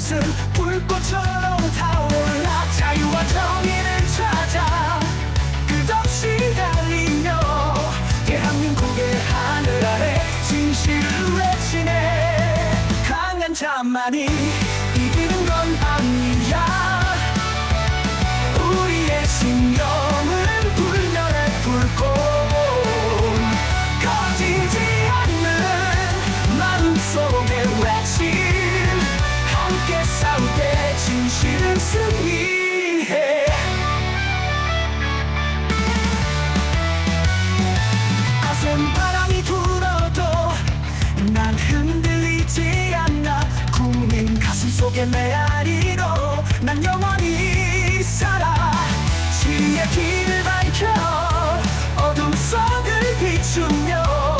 뜻은 불꽃처럼 타올라 자유와 정의를 찾아 끝없이 달리며 대한민국의 하늘 아래 진실을 외치네 강한 자만이 이기는 건 아니야 진실은 승리해. 거센 바람이 불어도 난 흔들리지 않아. 국민 가슴 속에 메아리로 난 영원히 살아. 진리의 길을 밝혀 어둠 속을 비추며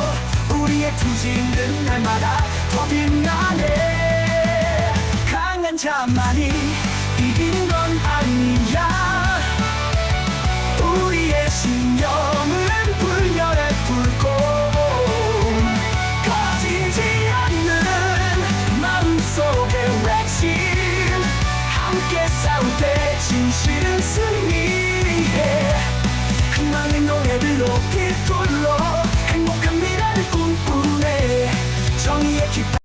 우리의 투지는 날마다 더 빛나네. 강한 자만이 함께 싸울 때 진실